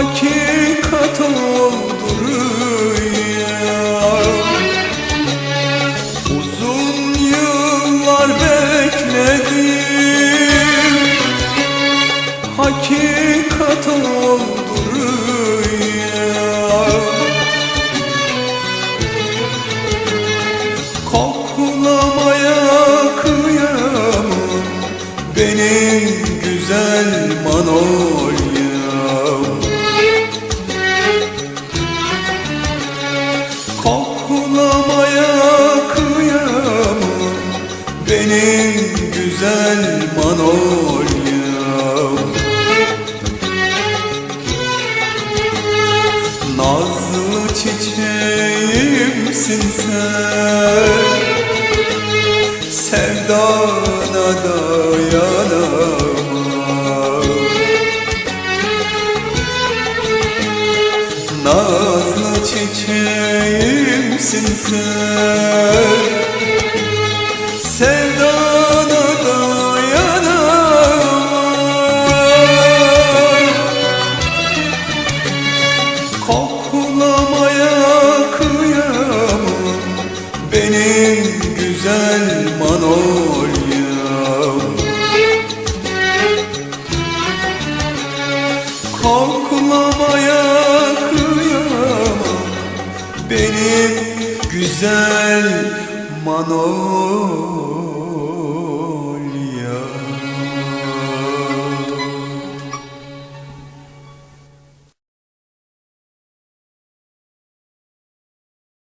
hakikat oldu Uzun yıllar bekledim. Hakikat oldu rüya Koklamaya kıyamam. Benim güzel manol benim güzel manolyam. Nazlı çiçeğimsin sen. Sevdana dayanamam Nazlı çiçeğimsin sen Koklamaya kıyamam Benim güzel manolyam